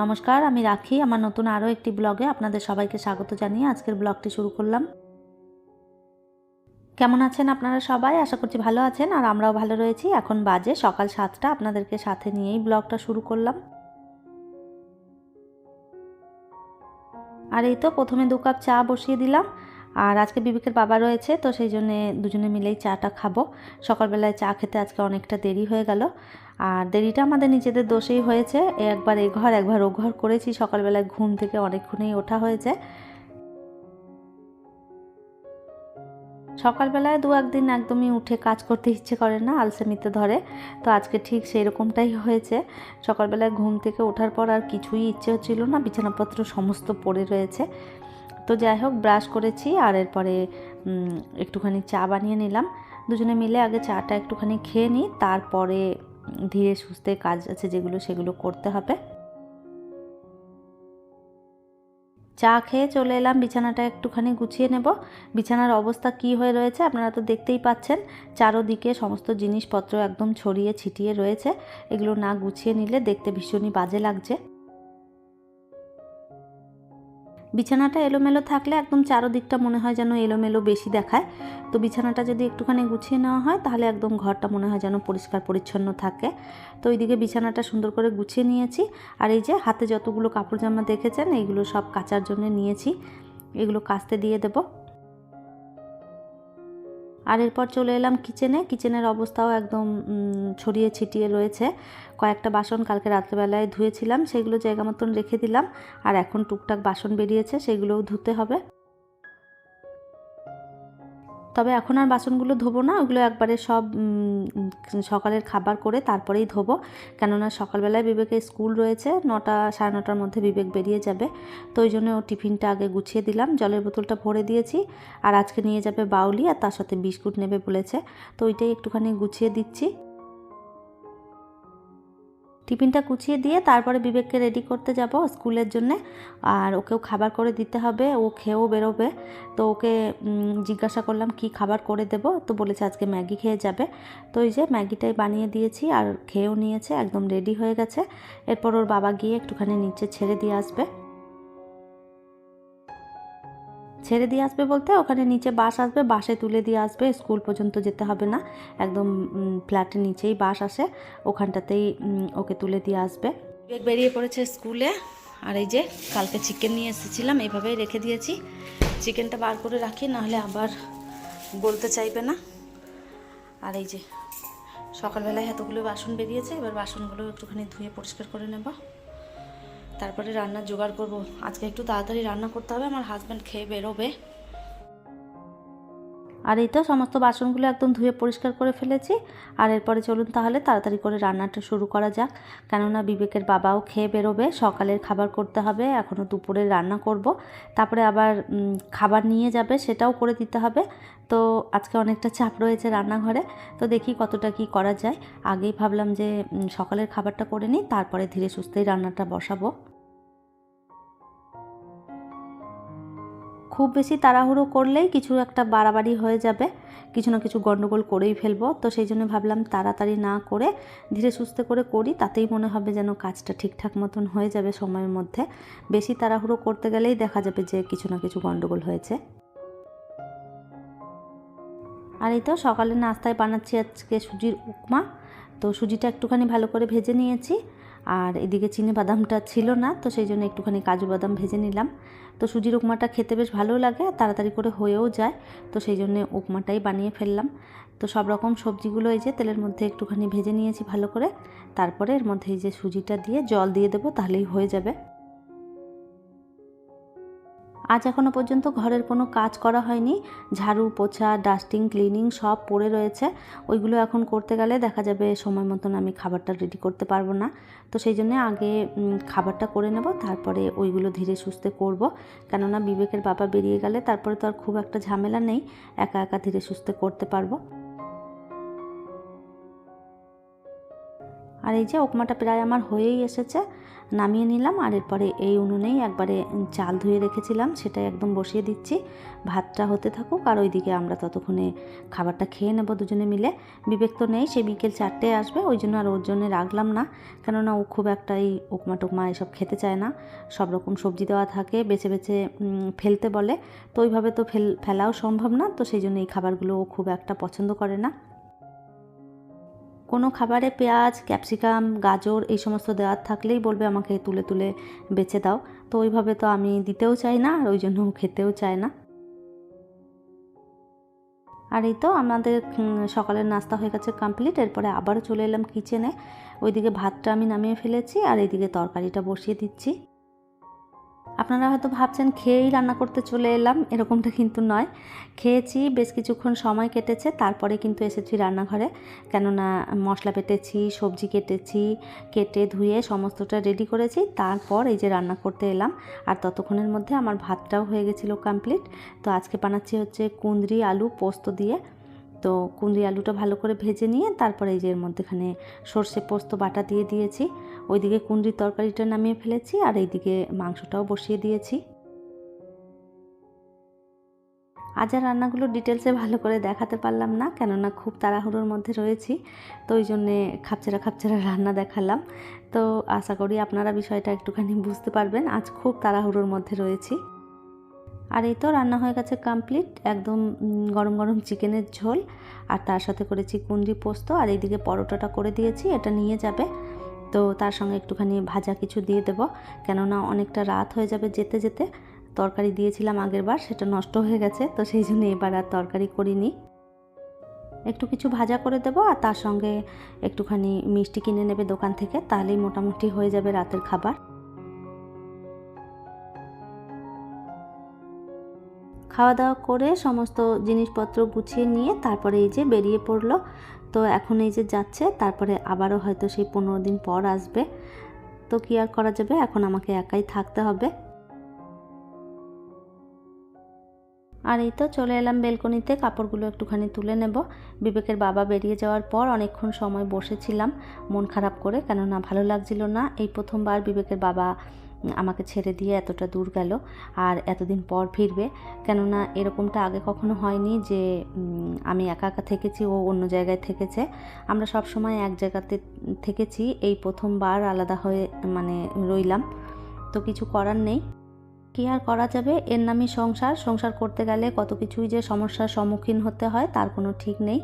নমস্কার, আমি রাখি। আমার নতুন আরও একটি ব্লগে আপনাদের সবাইকে স্বাগত জানিয়ে আজকের ব্লগটি শুরু করলাম। কেমন আছেন আপনারা সবাই? আশা করছি ভালো আছেন আর আমরাও ভালো রয়েছি। এখন বাজে সকাল সাতটা। আপনাদেরকে সাথে নিয়েই ব্লগটা শুরু করলাম। আর এই তো প্রথমে দু কাপ চা বসিয়ে দিলাম। আর আজকে বিবেকের বাবা রয়েছে, তো সেই জন্যে দুজনে মিলেই চাটা খাব। সকালবেলায় চা খেতে আজকে অনেকটা দেরি হয়ে গেল। আর দেরিটা আমাদের নিজেদের দোষেই হয়েছে। একবার এ ঘর, একবার ও ঘর করেছি। সকালবেলায় ঘুম থেকে অনেকক্ষণেই ওঠা হয়েছে। সকালবেলায় দু একদিন একদমই উঠে কাজ করতে ইচ্ছে করে না, আলসেমিতে ধরে। তো আজকে ঠিক সেই রকমটাই হয়েছে। সকালবেলায় ঘুম থেকে ওঠার পর আর কিছুই ইচ্ছে হচ্ছিল না। বিছানাপত্র সমস্ত পড়ে রয়েছে। তো যাই হোক ব্রাশ করেছি আর এরপরে একটুখানি চা বানিয়ে নিলাম। দুজনে মিলে আগে চাটা একটুখানি খেয়ে নিই, তারপরে ধীরে সুস্থে কাজ আছে যেগুলো সেগুলো করতে হবে। চা খেয়ে চলে এলাম, বিছানাটা একটুখানি গুছিয়ে নেব। বিছানার অবস্থা কি হয়ে রয়েছে আপনারা তো দেখতেই পাচ্ছেন। চারোদিকে সমস্ত জিনিসপত্র একদম ছড়িয়ে ছিটিয়ে রয়েছে। এগুলো না গুছিয়ে নিলে দেখতে ভীষণই বাজে লাগছে। বিছানাটা এলোমেলো থাকলে একদম চারোদিকটা মনে হয় যেন এলোমেলো বেশি দেখায়। তো বিছানাটা যদি একটুখানি গুছিয়ে নেওয়া হয়, তাহলে একদম ঘরটা মনে হয় যেন পরিষ্কার পরিচ্ছন্ন থাকে। তো ওইদিকে বিছানাটা সুন্দর করে গুছিয়ে নিয়েছি। আর এই যে হাতে যতগুলো কাপড় জামা দেখেছেন এইগুলো সব কাচার জন্য নিয়েছি। এগুলো কাচতে দিয়ে দেব। আর এরপর চলে এলাম কিচেনে কিচেনের অবস্থাও একদম ছড়িয়ে ছিটিয়ে রয়েছে। কয়েকটা বাসন কালকে রাত্রেবেলায় ধুয়েছিলাম, সেগুলো জায়গা মতন রেখে দিলাম। আর এখন টুকটাক বাসন বেরিয়েছে, সেগুলোও ধুতে হবে। তবে এখন আর বাসনগুলো ধোবো না, ওগুলো একবারে সব সকালের খাবার করে তারপরেই ধোবো। কেননা সকালবেলায় বিবেকের স্কুল রয়েছে, নটা, সাড়ে নটার মধ্যে বিবেক বেরিয়ে যাবে। তো ওই জন্য ও টিফিনটা আগে গুছিয়ে দিলাম, জলের বোতলটা ভরে দিয়েছি। আর আজকে নিয়ে যাবে বাউলি, আর তার সাথে বিস্কুট নেবে বলেছে। তো ওইটাই একটুখানি গুছিয়ে দিচ্ছি। টিফিনটা কুচিয়ে দিয়ে তারপরে বিবেককে রেডি করতে যাব স্কুলের জন্যে। আর ওকেও খাবার করে দিতে হবে, ও খেয়েও বেরোবে। তো ওকে জিজ্ঞাসা করলাম, কি খাবার করে দেব? তো বলেছে, আজকে ম্যাগি খেয়ে যাবে। তো ওই যে ম্যাগিটাই বানিয়ে দিয়েছি আর খেয়েও নিয়েছে, একদম রেডি হয়ে গেছে। এরপর ওর বাবা গিয়ে একটুখানি নিচে ছেড়ে দিয়ে আসবে। ছেড়ে দিয়ে আসবে বলতে ওখানে নিচে বাস আসবে, বাসে তুলে দিয়ে আসবে, স্কুল পর্যন্ত যেতে হবে না। একদম ফ্ল্যাটের নিচেই বাস আসে, ওখানটাতেই ওকে তুলে দিয়ে আসবে। বেরিয়ে পড়েছে স্কুলে, আর এই যে কালকে চিকেন নিয়ে এসেছিলাম, এভাবেই রেখে দিয়েছি। চিকেনটা বার করে রাখি, নাহলে আবার বলতে চাইবে না। আর এই যে, সকালবেলায় এতগুলো বাসন বেরিয়েছে, এবার বাসনগুলো একটুখানি ধুয়ে পরিষ্কার করে নেব। তারপরে রান্নার জোগাড় করব। আজকে একটু তাড়াতাড়ি রান্না করতে হবে, আমার হাজব্যান্ড খেয়ে বেরোবে। আর এই তো সমস্ত বাসনগুলো একদম ধুয়ে পরিষ্কার করে ফেলেছি। আর এরপরে চলুন তাহলে তাড়াতাড়ি করে রান্নাটা শুরু করা যাক। কেননা বিবেকের বাবাও খেয়ে বেরোবে, সকালের খাবার করতে হবে, এখনও দুপুরে রান্না করব। তারপরে আবার খাবার নিয়ে যাবে, সেটাও করে দিতে হবে। তো আজকে অনেকটা চাপ রয়েছে রান্নাঘরে, তো দেখি কতটা কি করা যায়। আগেই ভাবলাম যে সকালের খাবারটা করে নিই, তারপরে ধীরে সুস্থেই রান্নাটা বসাবো। খুব বেশি তাড়াহুড়ো করলেই কিছু একটা বাড়াবাড়ি হয়ে যাবে। কিছু না কিছু গণ্ডগোল করেই ফেলব। তো সেই জন্য ভাবলাম তাড়াতাড়ি না করে ধীরে সুস্থে করে করি। তাতেই মনে হবে যেন কাজটা ঠিকঠাক মতন হয়ে যাবে সময়ের মধ্যে। বেশি তাড়াহুড়ো করতে গেলেই দেখা যাবে যে কিছু না কিছু গণ্ডগোল হয়েছে। আর এই তো সকালে নাস্তায় বানাচ্ছি আজকে সুজির উপমা। তো সুজিটা একটুখানি ভালো করে ভেজে নিয়েছি। আর এদিকে চিনি বাদামটা ছিল না, তো সেই জন্য একটুখানি কাজু বাদাম ভেজে নিলাম। তো সুজির উপমাটা খেতে বেশ ভালো লাগে আর তাড়াতাড়ি করে হয়েও যায়, তো সেই জন্য উপমাটাই বানিয়ে ফেললাম। তো সব রকম সবজিগুলো এই যে তেলের মধ্যে একটুখানি ভেজে নিয়েছি ভালো করে, তারপরে এর মধ্যে এই যে সুজিটা দিয়ে জল দিয়ে দেবো, তাহলেই হয়ে যাবে। আজ এখনও পর্যন্ত ঘরের কোনো কাজ করা হয়নি। ঝাড়ু, পোছা, ডাস্টিং, ক্লিনিং সব পড়ে রয়েছে। ওইগুলো এখন করতে গেলে দেখা যাবে সময় মতন আমি খাবারটা রেডি করতে পারব না। তো সেই জন্য আগে খাবারটা করে নেব, তারপরে ওইগুলো ধীরে সুস্থে করব। কেননা বিবেকের বাবা বেরিয়ে গেলে তারপরে তো আর খুব একটা ঝামেলা নেই, একা একা ধীরে সুস্থে করতে পারব। আর এই যে উপমাটা প্রায় আমার হয়েই এসেছে, নামিয়ে নিলাম। আর এরপরে এই উনুনেই একবারে চাল ধুয়ে রেখেছিলাম, সেটাই একদম বসিয়ে দিচ্ছি। ভাতটা হতে থাকুক আর ওইদিকে আমরা ততক্ষণে খাবারটা খেয়ে নেব দুজনে মিলে। বিবেক তো নেই, সে বিকেল চারটে আসবে, ওই জন্য আর ওর জন্য রাখলাম না। কেননা ও খুব একটা এই উপমা টুকমা এসব খেতে চায় না। সব রকম সবজি দেওয়া থাকে, বেছে বেছে ফেলতে বলে। তো ওইভাবে তো ফেল, ফেলাও সম্ভব না, তো সেই জন্য এই খাবারগুলো ও খুব একটা পছন্দ করে না। কোনো খাবারে পেঁয়াজ, ক্যাপসিকাম, গাজর এই সমস্ত দেওয়ার থাকলেই বলবে আমাকে তুলে তুলে বেছে দাও। তো ওইভাবে তো আমি দিতেও চাই না, আর ওই জন্য খেতেও চায় না। আর এই তো আমাদের সকালের নাস্তা হয়ে গেছে কমপ্লিট এরপরে আবারও চলে এলাম কিচেনে ওইদিকে ভাতটা আমি নামিয়ে ফেলেছি, আর এইদিকে তরকারিটা বসিয়ে দিচ্ছি। আপনারা হয়তো ভাবছেন, খেয়েই রান্না করতে চলে এলাম। এরকমটা কিন্তু নয়। খেয়েছি, বেশ কিছুক্ষণ সময় কেটেছে, তারপরে কিন্তু এসেছি রান্নাঘরে। কেননা মশলা পেটেছি, সবজি কেটেছি, কেটে ধুয়ে সমস্তটা রেডি করেছি, তারপর এই যে রান্না করতে এলাম। আর ততক্ষণের মধ্যে আমার ভাতটাও হয়ে গেছিল কমপ্লিট তো আজকে বানাচ্ছি হচ্ছে কুঁদরি আলু পোস্ত দিয়ে। তো কুঁদরি আলুটা ভালো করে ভেজে নিয়ে তারপরে এই যে এর মধ্যেখানে সর্ষে পোস্ত বাটা দিয়ে দিয়েছি। ওইদিকে কুঁদরির তরকারিটা নামিয়ে ফেলেছি আর এইদিকে মাংসটাও বসিয়ে দিয়েছি। আজ আর রান্নাগুলো ডিটেলসে ভালো করে দেখাতে পারলাম না, কেননা খুব তাড়াহুড়োর মধ্যে রয়েছি, তো ওই জন্যে খাপচেরা খাপচারা রান্না দেখালাম। তো আশা করি আপনারা বিষয়টা একটুখানি বুঝতে পারবেন, আজ খুব তাড়াহুড়োর মধ্যে রয়েছি। আর এই তো রান্না হয়ে গেছে কমপ্লিট একদম গরম গরম চিকেনের ঝোল। আর তার সাথে করেছি কুন্ডি পোস্ত, আর এইদিকে পরোটাটা করে দিয়েছি, এটা নিয়ে যাবে। তো তার সঙ্গে একটুখানি ভাজা কিছু দিয়ে দেবো, কেননা অনেকটা রাত হয়ে যাবে যেতে যেতে। তরকারি দিয়েছিলাম আগের বার, সেটা নষ্ট হয়ে গেছে, তো সেই জন্য এবার আর তরকারি করিনি। একটু কিছু ভাজা করে দেবো, আর তার সঙ্গে একটুখানি মিষ্টি কিনে নেবে দোকান থেকে, তাহলেই মোটামুটি হয়ে যাবে রাতের খাবার। খাওয়া দাওয়া করে সমস্ত জিনিসপত্র গুছিয়ে নিয়ে তারপরে এই যে বেরিয়ে পড়ল। তো এখন এই যে যাচ্ছে, তারপরে আবারও হয়তো সেই পনেরো দিন পর আসবে। তো কি আর করা যাবে? এখন আমাকে একাই থাকতে হবে। আর এই তো চলে এলাম বেলকনিতে, কাপড়গুলো একটুখানি তুলে নেব। বিবেকের বাবা বেরিয়ে যাওয়ার পর অনেকক্ষণ সময় বসেছিলাম মন খারাপ করে, কেননা ভালো লাগছিল না। এই প্রথমবার বিবেকের বাবা আমাকে ছেড়ে দিয়ে এতটা দূর গেল আর এতদিন পর ফিরবে। কেননা এরকমটা আগে কখনো হয়নি যে আমি একা একা থেকেছি, ও অন্য জায়গায় থেকেছে। আমরা সব সময় এক জায়গাতে থেকেছি, এই প্রথমবার আলাদা হয়ে মানে রইলাম। তো কিছু করার নেই। কী আর করা যাবে? এর নামই সংসার। সংসার করতে গেলে কত কিছুই যে সমস্যার সম্মুখীন হতে হয়, তার কোনো ঠিক নেই।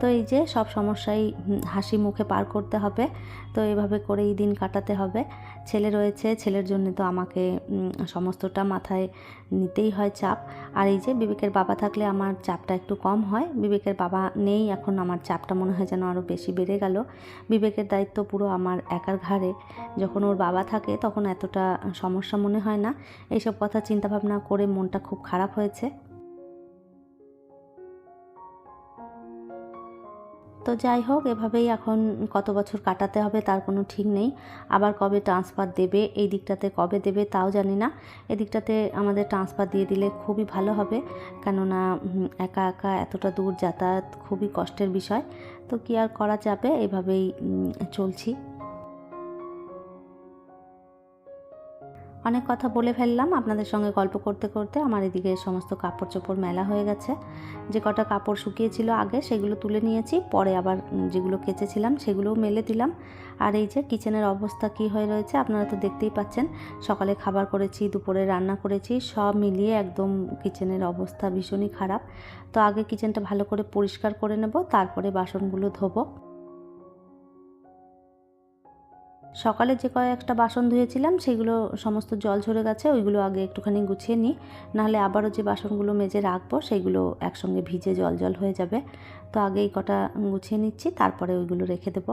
তো এই যে সব সমস্যাই হাসি মুখে পার করতে হবে, তো এইভাবে করেই দিন কাটাতে হবে। ছেলে রয়েছে, ছেলের জন্য তো আমাকে সমস্তটা মাথায় নিতেই হয় চাপ। আর এই যে বিবেকের বাবা থাকলে আমার চাপটা একটু কম হয়। বিবেকের বাবা নেই, এখন আমার চাপটা মনে হয় যেন আরও বেশি বেড়ে গেল। বিবেকের দায়িত্ব পুরো আমার একার ঘাড়ে। যখন ওর বাবা থাকে তখন এতটা সমস্যা মনে হয় না। এইসব কথা চিন্তাভাবনা করে মনটা খুব খারাপ হয়েছে। তো যাই হোক, এভাবেই এখন কত বছর কাটাতে হবে তার কোনো ঠিক নেই। আবার কবে ট্রান্সফার দেবে, এই দিকটাতে কবে দেবে তাও জানি না। এদিকটাতে আমাদের ট্রান্সফার দিয়ে দিলে খুবই ভালো হবে। কেননা একা একা এতটা দূর যাতায়াত খুবই কষ্টের বিষয়। তো কি আর করা যাবে? এভাবেই চলছি। অনেক কথা বলে ফেললাম আপনাদের সঙ্গে গল্প করতে করতে। আমার এদিকে সমস্ত কাপড় চোপড় মেলা হয়ে গেছে। যে কটা কাপড় শুকিয়েছিল আগে সেগুলো তুলে নিয়েছি, পরে আবার যেগুলো কেচেছিলাম সেগুলোও মেলে দিলাম। আর এই যে কিচেনের অবস্থা কি হয়ে রয়েছে আপনারা তো দেখতেই পাচ্ছেন, সকালে খাবার করেছি, দুপুরে রান্না করেছি, সব মিলিয়ে একদম কিচেনের অবস্থা ভীষণই খারাপ। তো আগে কিচেনটা ভালো করে পরিষ্কার করে নেব, তারপরে বাসনগুলো ধোবো। সকালে যে কয়েকটা বাসন ধুয়েছিলাম, সেগুলো সমস্ত জল ঝরে গেছে, ওইগুলো আগে একটুখানি গুছিয়ে নিই। নাহলে আবারও যে বাসনগুলো মেজে রাখব, সেগুলো একসঙ্গে ভিজে জল জল হয়ে যাবে। তো আগেই কটা গুছিয়ে নিচ্ছি, তারপরে ওইগুলো রেখে দেবো।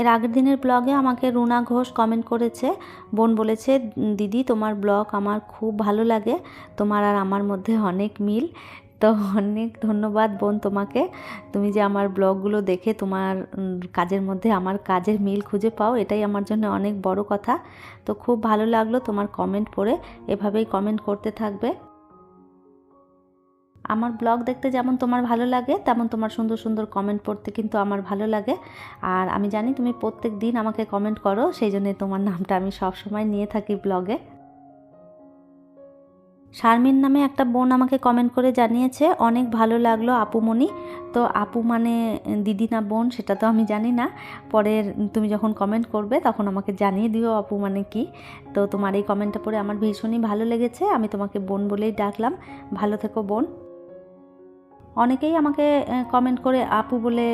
এর আগের দিনের ব্লগে আমাকে রুনা ঘোষ কমেন্ট করেছে। বোন বলেছে, দিদি, তোমার ব্লগ আমার খুব ভালো লাগে। তোমার আর আমার মধ্যে অনেক মিল। তো অনেক ধন্যবাদ বোন তোমাকে। তুমি যে আমার ব্লগগুলো দেখে তোমার কাজের মধ্যে আমার কাজের মিল খুঁজে পাও, এটাই আমার জন্য অনেক বড় কথা। তো খুব ভালো লাগল তোমার কমেন্ট পড়ে। এভাবেই কমেন্ট করতে থাকবে। আমার ব্লগ দেখতে যেমন তোমার ভালো লাগে, তেমন তোমার সুন্দর সুন্দর কমেন্ট পড়তে কিন্তু আমার ভালো লাগে। আর আমি জানি তুমি প্রত্যেক দিন আমাকে কমেন্ট করো, সেই জন্যে তোমার নামটা আমি সব সময় নিয়ে থাকি ব্লগে। শারমিন নামে একটা বোন আমাকে কমেন্ট করে জানিয়েছে, অনেক ভালো লাগল আপুমণি। তো আপু মানে দিদি না বোন, সেটা তো আমি জানি না। পরের তুমি যখন কমেন্ট করবে, তখন আমাকে জানিয়ে দিও আপু মানে কি। তো তোমার এই কমেন্টটা পড়ে আমার ভীষণই ভালো লেগেছে। আমি তোমাকে বোন বলেই ডাকলাম। ভালো থেকো বোন। অনেকেই আমাকে কমেন্ট করে আপু বলে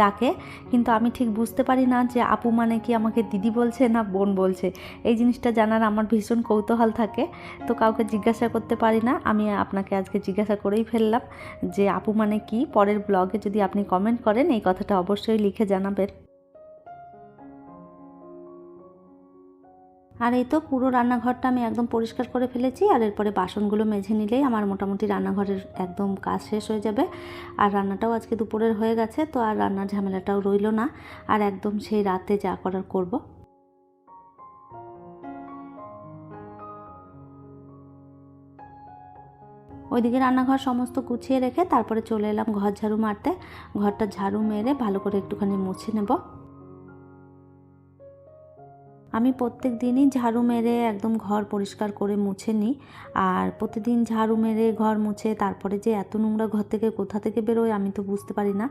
ডাকে, কিন্তু আমি ঠিক বুঝতে পারি না যে আপু মানে কি আমাকে দিদি বলছে না বোন বলছে। এই জিনিসটা জানার আমার ভীষণ কৌতূহল থাকে, তো কাউকে জিজ্ঞাসা করতে পারি না। আমি আপনাকে আজকে জিজ্ঞাসা করেই ফেললাম যে আপু মানে কি? পরের ব্লগে যদি আপনি কমেন্ট করেন, এই কথাটা অবশ্যই লিখে জানাবেন। আর এই তো পুরো রান্নাঘরটা আমি একদম পরিষ্কার করে ফেলেছি, আর এরপরে বাসনগুলো মেঝে নিলেই আমার মোটামুটি রান্নাঘরের একদম কাজ শেষ হয়ে যাবে। আর রান্নাটাও আজকে দুপুরের হয়ে গেছে, তো আর রান্নার ঝামেলাটাও রইল না, আর একদম সেই রাতে যা করার করব। ওইদিকে রান্নাঘর সমস্ত গুছিয়ে রেখে তারপরে চলে এলাম ঘর ঝাড়ু মারতে। ঘরটা ঝাড়ু মেরে ভালো করে একটুখানি মুছে নেব। আমি প্রত্যেক দিনই ঝাড়ু মেরে একদম ঘর পরিষ্কার করে মুছে নিই। আর প্রতিদিন ঝাড়ু মেরে ঘর মুছে, তারপরে যে এত নোংরা ঘর থেকে কোথা থেকে বেরোয় আমি তো বুঝতে পারি না।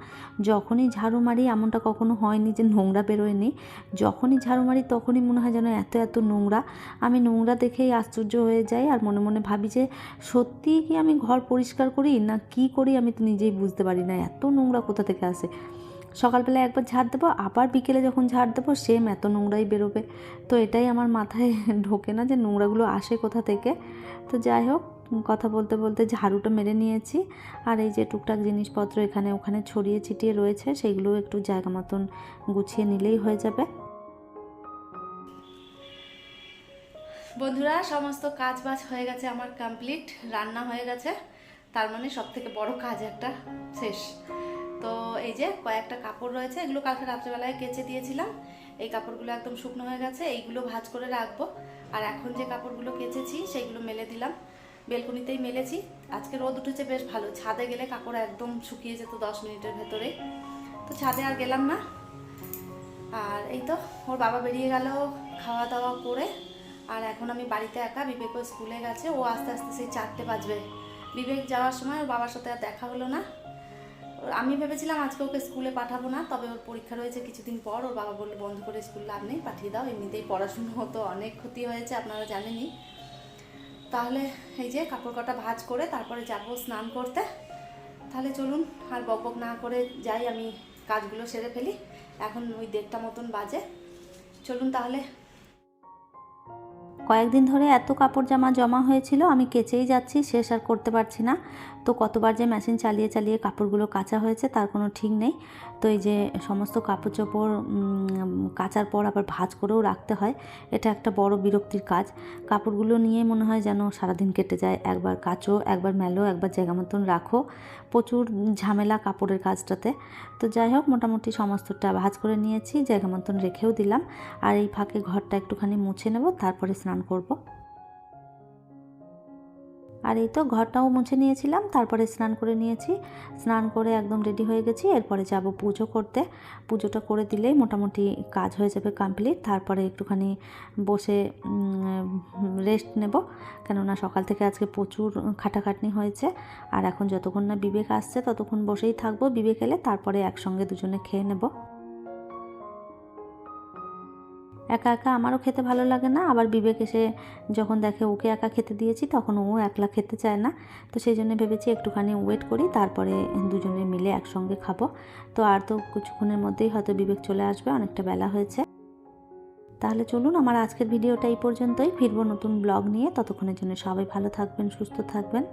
যখনই ঝাড়ু মারি, এমনটা কখনো হয়নি যে নোংরা বেরোয়নি। যখনই ঝাড়ু মারি, তখনই মনে হয় যেন এত এত নোংরা। আমি নোংরা দেখেই আশ্চর্য হয়ে যাই আর মনে মনে ভাবি যে সত্যিই কি আমি ঘর পরিষ্কার করি, না কি করি আমি তো নিজেই বুঝতে পারি না। এত নোংরা কোথা থেকে আসে? সকালবেলা একবার ঝাড় দেবো, আবার বিকেলে যখন ঝাড় দেবো সেম এত নোংরাই বেরোবে। তো এটাই আমার মাথায় ঢোকে না যে নোংরাগুলো আসে কোথা থেকে। তো যাই হোক, কথা বলতে বলতে ঝাড়ুটা মেরে নিয়েছি। আর এই যে টুকটাক জিনিসপত্র এখানে ওখানে ছড়িয়ে ছিটিয়ে রয়েছে, সেগুলো একটু জায়গা মতন গুছিয়ে নিলেই হয়ে যাবে। বন্ধুরা, সমস্ত কাজ বাজ হয়ে গেছে আমার কমপ্লিট রান্না হয়ে গেছে। তার মানে সব থেকে বড় কাজ একটা, শেষ। তো এই যে কয়েকটা কাপড় রয়েছে, এগুলো কালকে রাত্রেবেলায় কেচে দিয়েছিলাম। এই কাপড়গুলো একদম শুকনো হয়ে গেছে, এইগুলো ভাঁজ করে রাখব। আর এখন যে কাপড়গুলো কেচেছি, সেইগুলো মেলে দিলাম। বেলকুনিতেই মেলেছি। আজকে রোদ উঠেছে, বেশ ভালো। ছাদে গেলে কাপড় একদম শুকিয়ে যেত দশ মিনিটের ভেতরে। তো ছাদে আর গেলাম না। আর এই তো, ওর বাবা বেরিয়ে গেল খাওয়া দাওয়া করে। আর এখন আমি বাড়িতে একা, বিবেকও স্কুলে গেছে। ও আস্তে আস্তে সেই চারটে বাজবে। বিবেক যাওয়ার সময় ওর বাবার সাথে আর দেখা হলো না। আমি ভেবেছিলাম আজকে ওকে স্কুলে পাঠাবো না, তবে ওর পরীক্ষা রয়েছে কিছুদিন পর, ওর বাবা বলল, বন্ধ করে স্কুল লাভ নেই, পাঠিয়ে দাও। এমনিতেই পড়াশুনো হতো অনেক ক্ষতি হয়েছে, আপনারা জানেনই। তাহলে এই যে কাপড় কটা ভাজ করে তারপরে যাব স্নান করতে। তাহলে চলুন, আর বক বক না করে যাই, আমি কাজগুলো সেরে ফেলি। এখন ওই দেড়টা মতন বাজে। চলুন তাহলে কয়েকদিন ধরে এত কাপড় জামা জমা হয়েছিল, আমি কেচেই যাচ্ছি, শেষ আর করতে পারছি না। তো কতবার যে মেশিন চালিয়ে চালিয়ে কাপড়গুলো কাচা হয়েছে, তার কোনো ঠিক নেই। তো এই যে সমস্ত কাপড় চোপড় কাচার পর আবার ভাঁজ করেও রাখতে হয়, এটা একটা বড় বিরক্তির কাজ। কাপড়গুলো নিয়ে মনে হয় যেন সারাদিন কেটে যায়। একবার কাচো, একবার মেলো, একবার জায়গা মতন রাখো। প্রচুর ঝামেলা কাপড়ের কাজটাতে। তো যাই হোক, মোটামুটি সমস্তটা ভাজ করে নিয়েছি, জায়গা মতন রেখেও দিলাম। আর এই ফাঁকে ঘরটা একটুখানি মুছে নেব, তারপরে স্নান করব। আর এই তো ঘরটাও মুছে নিয়েছিলাম, তারপরে স্নান করে নিয়েছি। স্নান করে একদম রেডি হয়ে গেছি, এরপরে যাব পুজো করতে। পুজোটা করে দিলেই মোটামুটি কাজ হয়ে যাবে কমপ্লিট তারপরে একটুখানি বসে রেস্ট নেব। কেননা সকাল থেকে আজকে প্রচুর খাটাখাটনি হয়েছে, আর এখন যতক্ষণ না বিবেক আসছে ততক্ষণ বসেই থাকব, বিবেক এলে তারপরে একসঙ্গে দুজনে খেয়ে নেব। একা একা আমারও খেতে ভালো লাগে না। আবার বিবেক এসে যখন দেখে ওকে একা খেতে দিয়েছি, তখন ও একলা খেতে চায় না। তো সেই জন্য ভেবেছি একটুখানি ওয়েট করি, তারপরে দুজনে মিলে একসঙ্গে খাব। তো আর তো কিছুক্ষণের মধ্যেই হয়তো বিবেক চলে আসবে, অনেকটা বেলা হয়েছে। তাহলে চলুন, আমার আজকের ভিডিওটা এই পর্যন্তই। ফিরবো নতুন ব্লগ নিয়ে। ততক্ষণের জন্য সবাই ভালো থাকবেন, সুস্থ থাকবেন।